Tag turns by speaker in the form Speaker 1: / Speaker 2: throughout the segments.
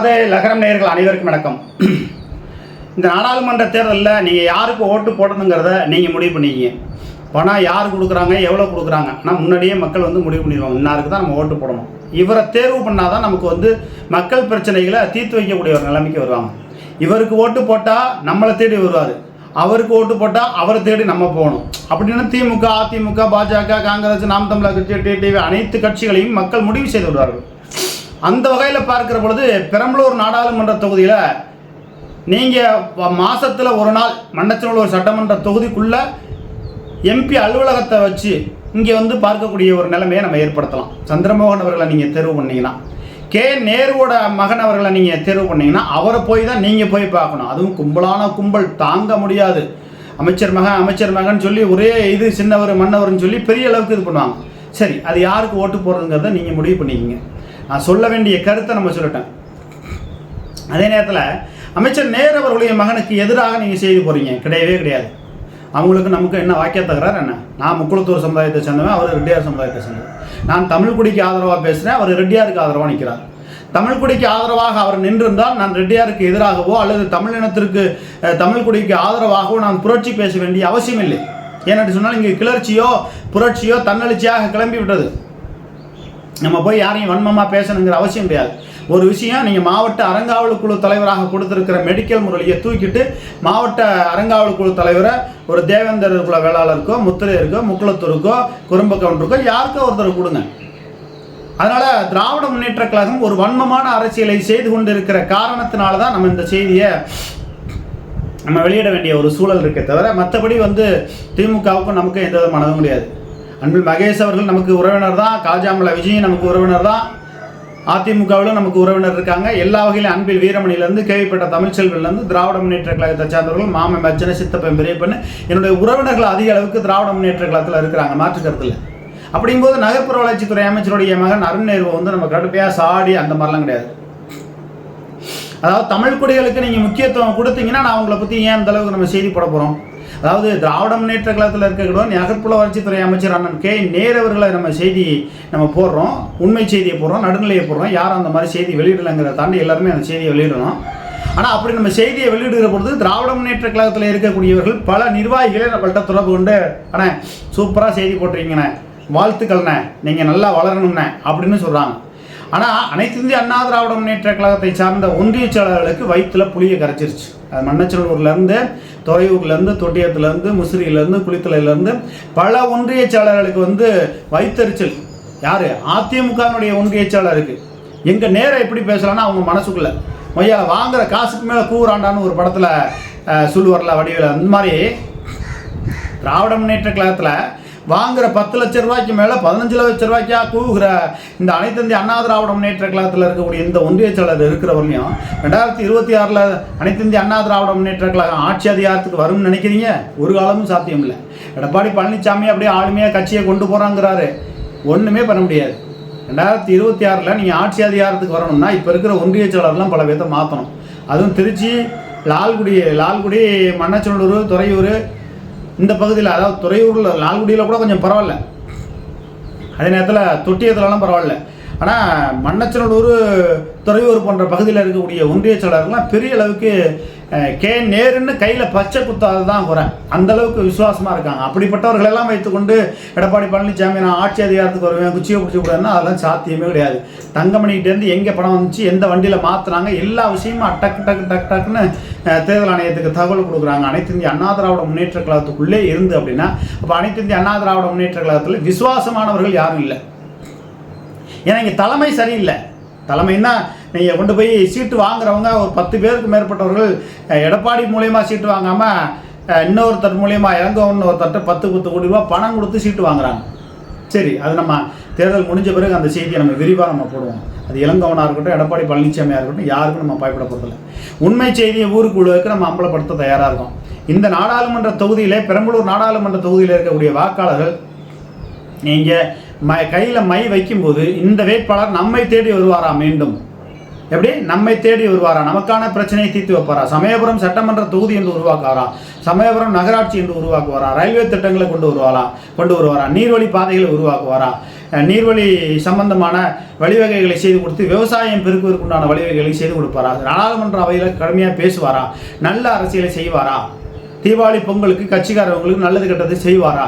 Speaker 1: அதே லகரம் நேயர்கள் அனைவருக்கும் வணக்கம். இந்த நாடாளுமன்ற தேர்தலில் நீங்கள் யாருக்கு ஓட்டு போடணுங்கிறத நீங்கள் முடிவு பண்ணிக்கிங்க. பணம் யார் கொடுக்குறாங்க எவ்வளோ கொடுக்குறாங்க? ஆனால் முன்னாடியே மக்கள் வந்து முடிவு பண்ணிடுவாங்க. இன்னாருக்கு தான் நம்ம ஓட்டு போடணும். இவரை தேர்வு பண்ணால் தான் நமக்கு வந்து மக்கள் பிரச்சனைகளை தீர்த்து வைக்கக்கூடிய ஒரு நிலைமைக்கு வருவாங்க. இவருக்கு ஓட்டு போட்டால் நம்மளை தேடி வருவார். அவருக்கு ஓட்டு போட்டால் அவரை தேடி நம்ம போகணும். அப்படின்னு திமுக அதிமுக பாஜக காங்கிரஸ் நாம் தமிழர் கட்சி டிடிவி அனைத்து கட்சிகளையும் மக்கள் முடிவு செய்து விடுவார்கள். அந்த வகையில் பார்க்கிற பொழுது பெரம்பலூர் நாடாளுமன்ற தொகுதியில் நீங்கள் மாதத்தில் ஒரு நாள் மண்டச்சநல்லூர் சட்டமன்ற தொகுதிக்குள்ளே எம்பி அலுவலகத்தை வச்சு இங்கே வந்து பார்க்கக்கூடிய ஒரு நிலைமையை நம்ம ஏற்படுத்தலாம். சந்திரமோகன் அவர்களை நீங்கள் தேர்வு பண்ணீங்கன்னா கே. நேருவோட மகன் அவர்களை நீங்கள் தேர்வு பண்ணிங்கன்னா அவரை போய் தான் நீங்கள் போய் பார்க்கணும். அதுவும் கும்பலான கும்பல் தாங்க முடியாது. அமைச்சர் மகன் அமைச்சர் மகன் சொல்லி ஒரே இது சின்னவர் மன்னவர்னு சொல்லி பெரிய அளவுக்கு இது பண்ணுவாங்க. சரி அது யாருக்கு ஓட்டு போடுறதுங்கிறத நீங்கள் முடிவு பண்ணிக்கிங்க. நான் சொல்ல வேண்டிய கருத்தை நம்ம சொல்லிட்டேன். அதே நேரத்தில் அமைச்சர் நேரு அவர்களுடைய மகனுக்கு எதிராக நீங்கள் செய்து போகிறீங்க கிடையவே கிடையாது. அவங்களுக்கு நமக்கு என்ன வாக்கிய தகராறு என்ன? நான் முக்குளத்தூர் சமுதாயத்தை சேர்ந்தவன் அவர் ரெட்டியார் சமுதாயத்தை சேர்ந்தவர் நான் தமிழ் குடிக்கு ஆதரவாக பேசுகிறேன் அவர் ரெட்டியாருக்கு ஆதரவாக நிற்கிறார் தமிழ் குடிக்கு ஆதரவாக அவர் நின்றிருந்தால் நான் ரெட்டியாருக்கு எதிராகவோ அல்லது தமிழினத்திற்கு தமிழ்குடிக்கு தமிழ் குடிக்கு ஆதரவாகவோ நான் புரட்சி பேச வேண்டிய அவசியம் இல்லை. ஏன்னு சொன்னால் இங்கே கிளர்ச்சியோ புரட்சியோ தன்னெழுச்சியாக கிளம்பி விட்டது நம்ம போய் யாரையும் வன்மமாக பேசணுங்கிற அவசியம் கிடையாது. ஒரு விஷயம் நீங்கள் மாவட்ட அறங்காவல் குழு தலைவராக கொடுத்துருக்கிற மெடிக்கல் முரளியை தூக்கிட்டு மாவட்ட அறங்காவல் குழு தலைவரை ஒரு தேவேந்தர் குல வேளாளருக்கோ முத்திரையருக்கோ முக்குளத்தூருக்கோ குறும்பக்கவுண்டருக்கோ யாருக்கோ ஒருத்தர் கொடுங்க. அதனால் திராவிட முன்னேற்ற கழகம் ஒரு வன்மமான அரசியலை செய்து கொண்டிருக்கிற காரணத்தினால தான் நம்ம இந்த செய்தியை நம்ம வெளியிட வேண்டிய ஒரு சூழல் இருக்கே தவிர மற்றபடி வந்து திமுகவுக்கும் நமக்கும் எந்த விதமானதும் முடியாது அன்பில் மகேஷ் அவர்கள் நமக்கு உறவினர் தான் காஜாமல விஜயும் நமக்கு உறவினர் தான். அதிமுகவிலும் நமக்கு உறவினர் இருக்காங்க. எல்லா வகையிலும் அன்பில் வீரமணியிலேருந்து கேள்விப்பட்ட தமிழ்ச்செல்விலேருந்து திராவிட முன்னேற்ற கழகத்தை சார்ந்தவர்கள் மாமன் மச்சனை சித்தப்பன் பெரியப்பன் என்னுடைய உறவினர்கள் அதிக அளவுக்கு திராவிட முன்னேற்ற கழகத்தில் இருக்கிறாங்க மாற்று கருத்தில். அப்படிங்கும்போது நகர்ப்புற வளர்ச்சித்துறை அமைச்சருடைய மகன் அருண் வந்து நம்ம கடுப்பையாக சாடி அந்த மாதிரிலாம் கிடையாது. அதாவது தமிழ் குடிகளுக்கு நீங்கள் முக்கியத்துவம் கொடுத்தீங்கன்னா நான் உங்களை பற்றி ஏன் அந்த அளவுக்கு நம்ம செய்தி போட போகிறோம் அதாவது திராவிட முன்னேற்ற கழகத்தில் இருக்கக்கூட நகர்ப்புற வளர்ச்சித்துறை அமைச்சர் அண்ணன் கே நேரு அவர்களை நம்ம செய்தி நம்ம போடுறோம் உண்மை செய்தியை போடுறோம் நடுநிலையை போடுறோம். யாரும் அந்த மாதிரி செய்தி வெளியிடலைங்கிறத தாண்டி எல்லாருமே அந்த செய்தியை வெளியிடணும். ஆனால் அப்படி நம்ம செய்தியை வெளியிடுகிற பொழுது திராவிட முன்னேற்ற கழகத்தில் இருக்கக்கூடியவர்கள் பல நிர்வாகிகளே நம்மள்கிட்ட தொடர்பு கொண்டு அண்ணே சூப்பராக செய்தி போட்டிருக்கீங்கண்ணே வாழ்த்துக்கள்ண்ணே நீங்கள் நல்லா வளரணும்ண்ணே அப்படின்னு சொல்கிறாங்க ஆனால் அனைத்து இந்திய அண்ணா திராவிட முன்னேற்ற கழகத்தை சார்ந்த ஒன்றியச்சாளர்களுக்கு வயிற்றில் புளியை கரைச்சிருச்சு. அது மண்ணச்சநல்லூர்லேருந்து துறையூர்லேருந்து தொட்டியத்துலேருந்து முசிறியிலேருந்து குளித்தலையிலேருந்து பல ஒன்றியச்சாளர்களுக்கு வந்து வயிற்றெரிச்சல் யார்? அதிமுகனுடைய ஒன்றியச்சாளருக்கு எங்கள் நேரம் எப்படி பேசலாம்னா அவங்க மனசுக்குள்ள. மொய்யா வாங்குற காசுக்கு மேலே கூறாண்டான்னு ஒரு படத்தில் சொல்லுவார்ல வடிவில். அந்த மாதிரி திராவிட முன்னேற்ற கழகத்தில் வாங்குற பத்து லட்ச ரூபாய்க்கு மேலே பதினஞ்சு லட்ச ரூபாய்க்கா கூவுகிற இந்த அனைத்து இந்திய அண்ணா திராவிட முன்னேற்ற கழகத்தில் இருக்கக்கூடிய இந்த ஒன்றிய செயலர் இருக்கிறவரையும் ரெண்டாயிரத்தி இருபத்தி ஆறில் அனைத்து இந்திய அண்ணா திராவிட முன்னேற்ற கழகம் ஆட்சி அதிகாரத்துக்கு வரும்னு நினைக்கிறீங்க? ஒரு காலமும் சாத்தியம் இல்லை. எடப்பாடி பழனிசாமி அப்படியே ஆளுமையாக கட்சியை கொண்டு போகிறாங்கிறாரு ஒன்றுமே பண்ண முடியாது. ரெண்டாயிரத்தி இருபத்தி ஆறில் நீங்கள் ஆட்சி அதிகாரத்துக்கு வரணும்னா இப்போ இருக்கிற ஒன்றிய செயலர்லாம் பல பேர்த்த மாற்றணும் அதுவும் திருச்சி லால்குடி லால்குடி மன்னச்சனூர் துறையூர் இந்த பகுதியில் அதாவது துறையூரில் லால்குடியில் கூட கொஞ்சம் பரவாயில்ல. அதே நேரத்தில் தொட்டியத்துலலாம் பரவாயில்ல. ஆனால் மண்ணச்சனூர் துறையூர் போன்ற பகுதியில் இருக்கக்கூடிய ஒன்றிய செயலாளர்கள்லாம் பெரிய அளவுக்கு கே நேருன்னு கையில் பச்சை குத்தாது தான் குறை. அந்த அளவுக்கு விசுவாசமாக இருக்காங்க. அப்படிப்பட்டவர்களெல்லாம் வைத்துக்கொண்டு எடப்பாடி பழனிசாமி நான் ஆட்சி அதிகாரத்துக்கு வருவேன் குச்சியை பிடிச்சி விடுவேன்னா அதெல்லாம் சாத்தியமே கிடையாது. தங்கமணிகிட்டேருந்து எங்கே பணம் வந்துச்சு எந்த வண்டியில் மாற்றுறாங்க எல்லா விஷயமும் டக்கு டக்கு டக்கு டக்குன்னு தேர்தல் ஆணையத்துக்கு தகவல் கொடுக்குறாங்க. அனைத்து இந்திய அண்ணா திராவிட முன்னேற்ற கழகத்துக்குள்ளே இருந்து அப்படின்னா அப்போ அனைத்து இந்திய அண்ணா திராவிட முன்னேற்ற கழகத்தில் விசுவாசமானவர்கள் யாரும் இல்லை. ஏன்னா இங்கே தலைமை சரியில்லை. தலைமைன்னா நீங்கள் கொண்டு போய் சீட்டு வாங்குறவங்க ஒரு பத்து பேருக்கு மேற்பட்டவர்கள் எடப்பாடி மூலயமா சீட்டு வாங்காமல் இன்னொருத்தர் மூலயமா இறங்கவன் ஒருத்தர்ட்ட பத்து பத்து கோடி ரூபா பணம் கொடுத்து சீட்டு வாங்குறாங்க. சரி அது நம்ம தேர்தல் முடிஞ்ச பிறகு அந்த செய்தியை நம்ம விரிவாக நம்ம போடுவோம். அது இளங்கவனாக இருக்கட்டும் எடப்பாடி பழனிசாமியாக இருக்கட்டும் யாருக்கும் நம்ம பயப்பட போகிறதில்ல உண்மை செய்தியை ஊருக்குழுவுக்கு நம்ம அம்பலப்படுத்த தயாராக இருக்கோம். இந்த நாடாளுமன்ற தொகுதியிலே பெரம்பலூர் நாடாளுமன்ற தொகுதியில் இருக்கக்கூடிய வாக்காளர்கள் நீங்கள் ம கையில் மை வைக்கும்போது இந்த வேட்பாளர் நம்மை தேடி வருவாரா மீண்டும்? எப்படி? நம்மை தேடி வருவாரா? நமக்கான பிரச்சனையை தீர்த்து வைப்பாரா? சமயபுரம் சட்டமன்ற தொகுதி என்று உருவாக்குவாரா? சமயபுரம் நகராட்சி என்று உருவாக்குவாரா? ரயில்வே திட்டங்களை கொண்டு வருவாரா கொண்டு வருவாரா? நீர்வழி பாதைகளை உருவாக்குவாரா? நீர்வழி சம்பந்தமான வழிவகைகளை செய்து கொடுத்து விவசாயம் பெருக்குவதற்குண்டான வழிவகைகளை செய்து கொடுப்பாரா? நாடாளுமன்ற அவையில் கடுமையாக பேசுவாரா? நல்ல அரசியலை செய்வாரா? தீபாவளி பொங்கலுக்கு கட்சிக்காரவங்களுக்கு நல்லது கெட்டது செய்வாரா?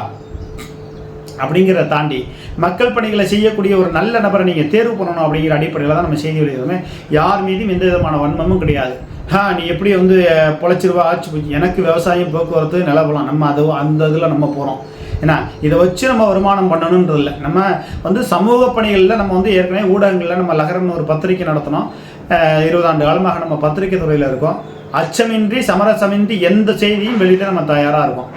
Speaker 1: அப்படிங்கிறத தாண்டி மக்கள் பணிகளை செய்யக்கூடிய ஒரு நல்ல நபரை நீங்கள் தேர்வு பண்ணணும் அப்படிங்கிற அடிப்படையில் தான் நம்ம செய்தி வெளியிடுவோமே யார் மீதும் எந்த விதமான வன்மமும் கிடையாது. ஆ நீ எப்படி வந்து பொழைச்சிருவா ஆச்சு போச்சு. எனக்கு விவசாயம் போக்குவரத்து நிலவலாம் நம்ம அது அந்த இதில் நம்ம போகிறோம் ஏன்னா இதை வச்சு நம்ம வருமானம் பண்ணணுன்றது இல்லை. நம்ம வந்து சமூக பணிகளில் நம்ம வந்து ஏற்கனவே ஊடகங்களில் நம்ம லகரம்னு ஒரு பத்திரிக்கை நடத்தினோம். இருபதாண்டு காலமாக நம்ம பத்திரிக்கை துறையில் இருக்கோம். அச்சமின்றி சமரசமின்றி எந்த செய்தியும் வெளியிட நம்ம தயாராக இருக்கோம்.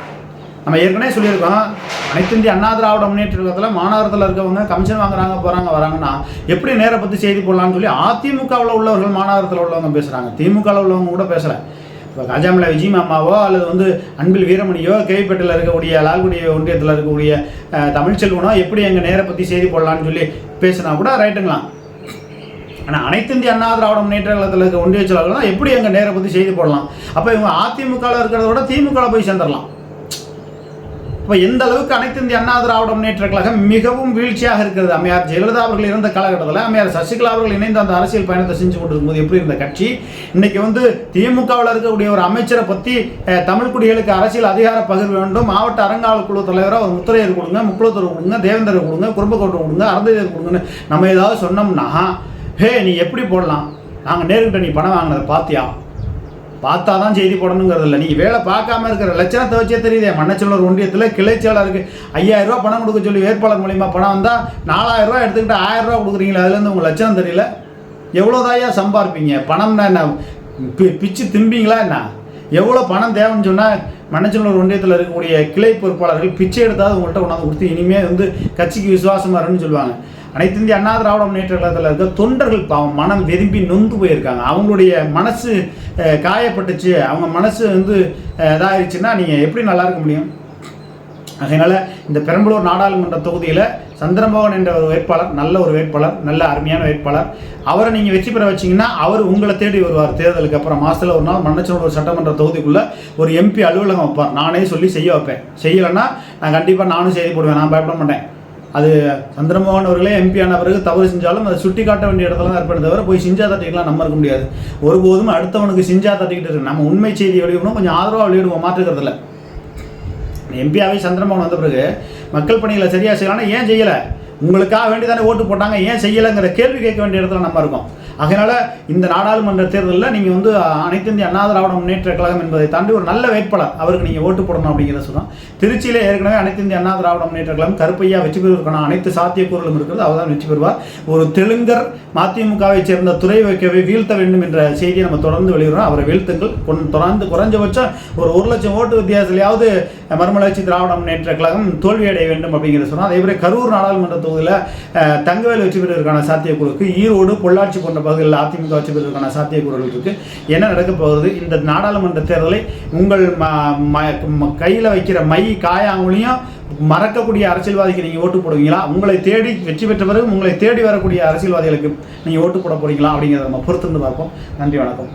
Speaker 1: நம்ம ஏற்கனவே சொல்லியிருக்கோம் அனைத்து இந்திய அண்ணா திராவிட முன்னேற்ற கழகத்தில் மாநகரத்தில் இருக்கவங்க கமிஷன் வாங்குறாங்க போகிறாங்க வராங்கன்னா எப்படி நேரை பற்றி செய்தி போடலாம்னு சொல்லி அதிமுகவில் உள்ளவர்கள் மாநகரத்தில் உள்ளவங்க பேசுகிறாங்க திமுகவில் உள்ளவங்க கூட பேசுகிறேன் இப்போ காஜாமலை விஜய் மாமாவோ அல்லது வந்து அன்பில் வீரமணியோ கேவிப்பேட்டில் இருக்கக்கூடிய லால்குடி ஒன்றியத்தில் இருக்கக்கூடிய தமிழ்ச்செல்வனோ எப்படி எங்கள் நேரை பற்றி செய்தி போடலான்னு சொல்லி பேசுனா கூட ரைட்டுங்களாம். ஆனால் அனைத்து இந்திய அண்ணா திராவிட முன்னேற்ற கழகத்தில் இருக்க ஒன்றிய செயலாளர்கள் எப்படி எங்கள் நேரை பற்றி செய்தி போடலாம்? அப்போ இவங்க அதிமுகவில் இருக்கிறத விட திமுகவில் போய் சேர்ந்துடலாம் இப்போ எந்த அளவுக்கு அனைத்து இந்திய அண்ணா திராவிட முன்னேற்ற கழகம் மிகவும் வீழ்ச்சியாக இருக்கிறது? அம்மையார் ஜெயலலிதா அவர்கள் இருந்த காலகட்டத்தில் அம்மையார் சசிகலா அவர்கள் இணைந்து அந்த அரசியல் பயணத்தை செஞ்சு கொண்டிருக்கும்போது எப்படி இருந்த கட்சி? இன்னைக்கு வந்து திமுகவில் இருக்கக்கூடிய ஒரு அமைச்சரை பற்றி தமிழ் குடிகளுக்கு அரசியல் அதிகார பகிர்வு வேண்டும். மாவட்ட அறங்காவல் குழு தலைவராக ஒரு முத்திரையர் கொடுங்க முக்குளத்தூர் கொடுங்க தேவேந்தர் கொடுங்க குறும்பக்கோட்டை கொடுங்க அறந்தையர் கொடுங்கன்னு நம்ம ஏதாவது சொன்னோம்னா ஹே நீ எப்படி போடலாம்? நாங்கள் நேருக்கிட்ட நீ பணம் வாங்கினதை பார்த்தியா? பார்த்தா தான் செய்தி போடணுங்கிறது இல்லை நீங்கள் வேலை பார்க்காம இருக்கிற லட்சணத்தை வச்சே தெரியுது. மன்னச்சலூர் ஒன்றியத்தில் கிளை ஐயாயிரம் ரூபா பணம் கொடுக்க சொல்லி வேட்பாளர் மூலியமா பணம் வந்தால் நாலாயிரம் ரூபாய் எடுத்துக்கிட்டு ஆயிரம் ரூபாய் கொடுக்குறீங்களா அதுலேருந்து உங்கள் லட்சணம் தெரியல. எவ்வளோதாயா சம்பாதிப்பீங்க பணம்னா என்ன? பி- பிச்சு திம்பிங்களா என்ன? எவ்வளோ பணம் தேவைன்னு சொன்னால் மன்னச்சலூர் ஒன்றியத்தில் இருக்கக்கூடிய கிளை பொறுப்பாளர்கள் பிச்சை எடுத்தாவது உங்கள்கிட்ட கொண்டாந்து கொடுத்து இனிமேல் வந்து கட்சிக்கு விசுவாசமாக இருன்னு சொல்லுவாங்க. அனைத்து இந்திய அண்ணா திராவிட முன்னேற்ற கழகத்தில் இருக்க தொண்டர்கள் பாவம் மனம் வெதும்பி நொந்து போயிருக்காங்க. அவங்களுடைய மனசு காயப்பட்டுச்சு. அவங்க மனசு வந்து இதாகிடுச்சுன்னா நீங்கள் எப்படி நல்லா இருக்க முடியும்? அதனால் இந்த பெரம்பலூர் நாடாளுமன்ற தொகுதியில் சந்திரமோகன் என்ற ஒரு வேட்பாளர் நல்ல ஒரு வேட்பாளர் நல்ல அருமையான வேட்பாளர் அவரை நீங்கள் வெற்றி பெற வச்சீங்கன்னா அவர் உங்களை தேடி வருவார். தேர்தலுக்கு அப்புறம் மாதத்தில் ஒரு நாள் மன்னச்சனூர் சட்டமன்ற தொகுதிக்குள்ளே ஒரு எம்பி அலுவலகம் வைப்பார். நானே சொல்லி செய்ய வைப்பேன். செய்யலைன்னா நான் கண்டிப்பாக நானும் செய்தி போடுவேன். நான் பயப்பட மாட்டேன். அது சந்திரமோகன் அவர்களே எம்பி ஆன பிறகு தவறு செஞ்சாலும் அதை சுட்டி காட்ட வேண்டிய இடத்துல தான் இருப்பேன் தவிர போய் சிஞ்சா தட்டிக்கலாம் நம்ம இருக்க முடியாது. ஒருபோதும் அடுத்தவனுக்கு சிஞ்சா தட்டிக்கிட்டு இருக்கு நம்ம உண்மை செய்தி வெளியிடணும். கொஞ்சம் ஆதரவாக வெளியிடுவோம். மாற்றுக்கிறதுல எம்பியாவே சந்திரமோகன் வந்த பிறகு மக்கள் பணிகளை சரியாக செய்யலாம்னா ஏன் செய்யலை? உங்களுக்காக வேண்டி தானே ஓட்டு போட்டாங்க. ஏன் செய்யலைங்கிற கேள்வி கேட்க வேண்டிய இடத்துல நம்ம இருக்கோம். அதனால் இந்த நாடாளுமன்ற தேர்தலில் நீங்கள் வந்து அனைத்து இந்திய அண்ணா திராவிட முன்னேற்ற கழகம் என்பதை தாண்டி ஒரு நல்ல வேட்பாளர் அவருக்கு நீங்கள் ஓட்டு போடணும் அப்படிங்கிறத சொன்னால் திருச்சியில் ஏற்கனவே அனைத்து இந்திய அண்ணா திராவிட முன்னேற்ற கழகம் கருப்பையா வெற்றி பெறுவதற்கான அனைத்து சாத்தியக்கூறுகளும் இருக்கிறது. அவர் தான் வெற்றி பெறுவார். ஒரு தெலுங்கர் மதிமுகவை சேர்ந்த துறை வைக்கவே வீழ்த்த வேண்டும் என்ற செய்தியை நம்ம தொடர்ந்து வெளியிடுறோம். அவரை வீழ்த்துங்கள். கொன்- தொடர்ந்து குறைஞ்சபட்சம் ஒரு ஒரு லட்சம் ஓட்டு வித்தியாசத்திலேயாவது மறுமலர்ச்சி திராவிட முன்னேற்ற கழகம் தோல்வியடைய வேண்டும் அப்படிங்கிற சொன்னால் அதே மாதிரி கரூர் நாடாளுமன்ற தொகுதியில் தங்கவேல் வெற்றி பெறுவதற்கான சாத்தியக்கூறுக்கு ஈரோடு பொள்ளாச்சி போன்ற பகுதிகளில் அதிமுக வெற்றி பெறுவதற்கான சாத்தியக்கூறுகள் இருக்குது என்ன நடக்க போகுது? இந்த நாடாளுமன்ற தேர்தலை உங்கள் கையில் வைக்கிற மை காயாங்குழியும் மறக்கக்கூடிய அரசியல்வாதிக்கு நீங்கள் ஓட்டு போடுவீங்களா? உங்களை தேடி வெற்றி பெற்ற பிறகு உங்களை தேடி வரக்கூடிய அரசியல்வாதிகளுக்கு நீங்கள் ஓட்டு போட போறீங்களா? அப்படிங்கிறத நம்ம பொறுத்திருந்து பார்ப்போம். நன்றி வணக்கம்.